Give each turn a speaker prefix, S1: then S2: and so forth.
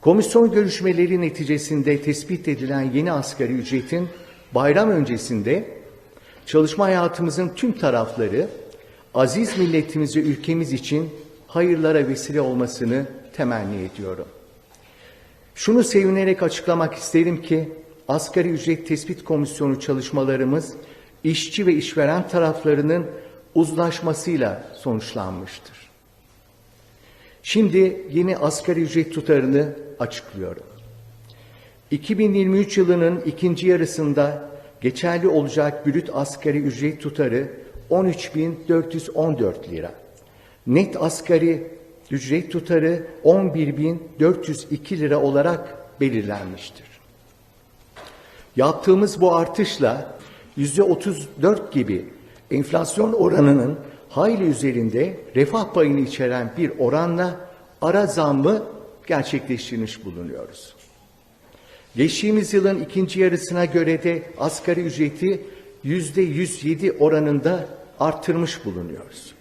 S1: Komisyon görüşmeleri neticesinde tespit edilen yeni asgari ücretin bayram öncesinde çalışma hayatımızın tüm tarafları aziz milletimiz ve ülkemiz için hayırlara vesile olmasını temenni ediyorum. Şunu sevinerek açıklamak isterim ki asgari ücret tespit komisyonu çalışmalarımız işçi ve işveren taraflarının uzlaşmasıyla sonuçlanmıştır. Şimdi yeni asgari ücret tutarını açıklıyorum. 2023 yılının ikinci yarısında geçerli olacak brüt asgari ücret tutarı 13.414 lira. Net asgari ücret tutarı 11.402 lira olarak belirlenmiştir. Yaptığımız bu artışla yüzde 34 gibi enflasyon oranının hayli üzerinde refah payını içeren bir oranla ara zammı gerçekleştirmiş bulunuyoruz. Geçtiğimiz yılın ikinci yarısına göre de asgari ücreti yüzde 107 oranında arttırmış bulunuyoruz.